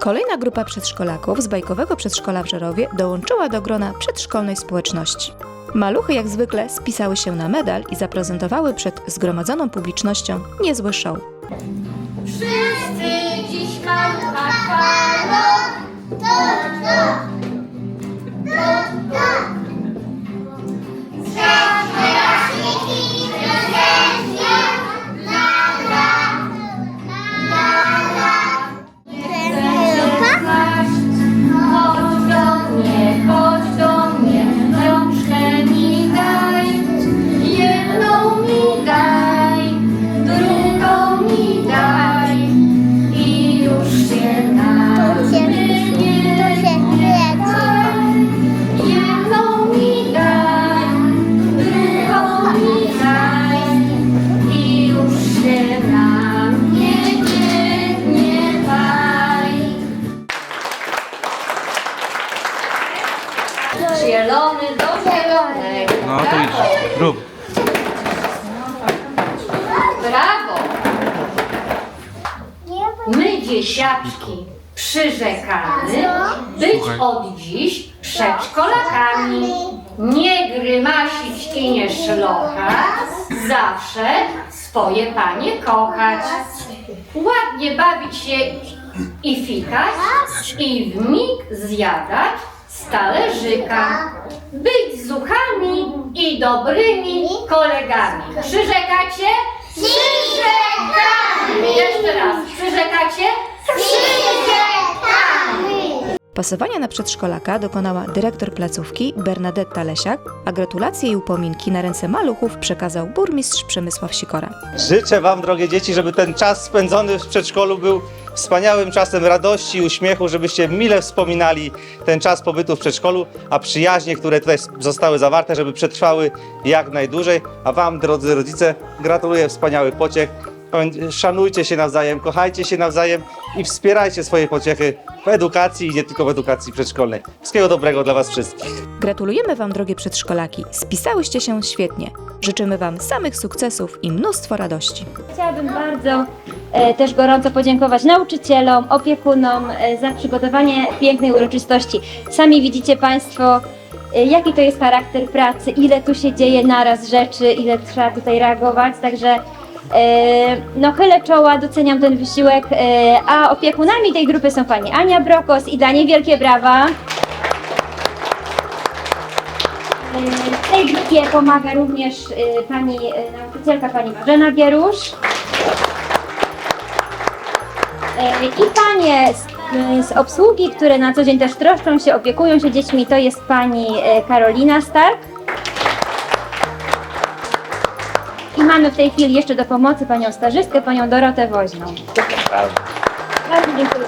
Kolejna grupa przedszkolaków z bajkowego przedszkola w Żerowie dołączyła do grona przedszkolnej społeczności. Maluchy jak zwykle spisały się na medal i zaprezentowały przed zgromadzoną publicznością niezły show. Wszyscy dziś No to idź, rób. Brawo! My dziesiątki przyrzekamy być od dziś przedszkolakami. Nie grymasić i nie szlochać, zawsze swoje panie kochać. Ładnie bawić się i fikać i w mig zjadać z talerzyka. Być zuchami i dobrymi kolegami. Przyrzekacie? Przyrzekamy! Jeszcze raz. Przyrzekacie? Przyrzekamy! Pasowania na przedszkolaka dokonała dyrektor placówki Bernadetta Lesiak, a gratulacje i upominki na ręce maluchów przekazał burmistrz Przemysław Sikora. Życzę Wam, drogie dzieci, żeby ten czas spędzony w przedszkolu był wspaniałym czasem radości i uśmiechu, żebyście mile wspominali ten czas pobytu w przedszkolu, a przyjaźnie, które tutaj zostały zawarte, żeby przetrwały jak najdłużej. A Wam, drodzy rodzice, gratuluję wspaniałych pociech. Szanujcie się nawzajem, kochajcie się nawzajem i wspierajcie swoje pociechy w edukacji i nie tylko w edukacji przedszkolnej. Wszystkiego dobrego dla Was wszystkich. Gratulujemy Wam, drogie przedszkolaki. Spisałyście się świetnie. Życzymy Wam samych sukcesów i mnóstwo radości. Chciałabym bardzo też gorąco podziękować nauczycielom, opiekunom e, za przygotowanie pięknej uroczystości. Sami widzicie Państwo, e, jaki to jest charakter pracy, ile tu się dzieje naraz rzeczy, ile trzeba tutaj reagować, także e, no chylę czoła, doceniam ten wysiłek, e, a opiekunami tej grupy są Pani Ania Brokos i dla niej wielkie brawa. W tej grupie pomaga również pani nauczycielka, pani Marzena Gierusz. Y, I panie z, z obsługi, które na co dzień też troszczą się, opiekują się dziećmi, to jest pani y, Karolina Stark. I mamy w tej chwili jeszcze do pomocy panią stażystkę, panią Dorotę Woźną. Bardzo dziękuję.